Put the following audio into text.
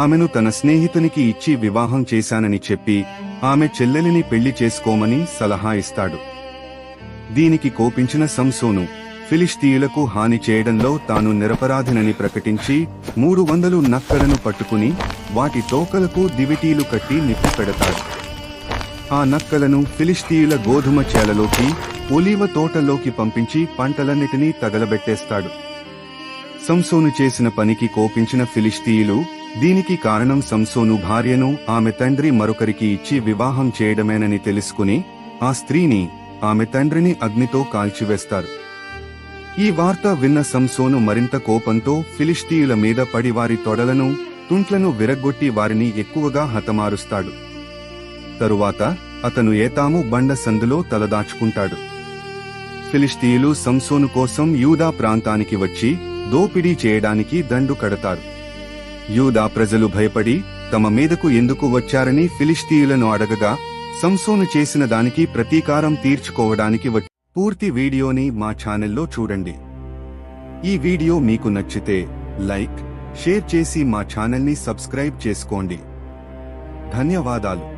ఆమెను తన స్నేహితునికి ఇచ్చి వివాహం చేశానని చెప్పి ఆమె చెల్లెలిని పెళ్ళి చేసుకోమని సలహా ఇస్తాడు. దీనికి కోపించిన సంసోను ఫిలిస్తీయులకు హాని చేయడంలో తాను నిరపరాధినని ప్రకటించి మూడు వందలు నక్కలను పట్టుకుని వాటి తోకలకు దివిటీలు కట్టి నిప్పు పెడతాడు. ఆ నక్కలను ఫిలిస్తీయుల గోధుమ చేలలోకి ఒలీవ తోటలోకి పంపించి పంటలన్నిటినీ తగలబెట్టేస్తాడు. సంసోను చేసిన పనికి కోపించిన ఫిలిస్తీయులు దీనికి కారణం సంసోను భార్యను ఆమె తండ్రి మరొకరికి ఇచ్చి వివాహం చేయడమేనని తెలుసుకుని ఆ స్త్రీని ఆమె తండ్రిని అగ్నితో కాల్చివేస్తారు. ఈ వార్త విన్న సంసోను మరింత కోపంతో ఫిలిస్తీయుల మీద పడి వారి తొడలను తుంట్లను విరగ్గొట్టి వారిని ఎక్కువగా హతమారుస్తాడు. తరువాత అతను ఏతాము బండ సందులో తలదాచుకుంటాడు. ఫిలిస్తీయులు సంసోను కోసం యూదా ప్రాంతానికి వచ్చి దోపిడీ చేయడానికి దండు కడతారు. యూదా ప్రజలు భయపడి తమ మీదకు ఎందుకు వచ్చారని ఫిలిస్తీయులను అడగగా సంసోను చేసిన దానికి ప్రతీకారం తీర్చుకోవడానికి వచ్చి పూర్తి వీడియోని మా ఛానల్లో చూడండి. ఈ వీడియో మీకు నచ్చితే లైక్ షేర్ చేసి మా ఛానల్ని సబ్స్క్రైబ్ చేసుకోండి. ధన్యవాదాలు.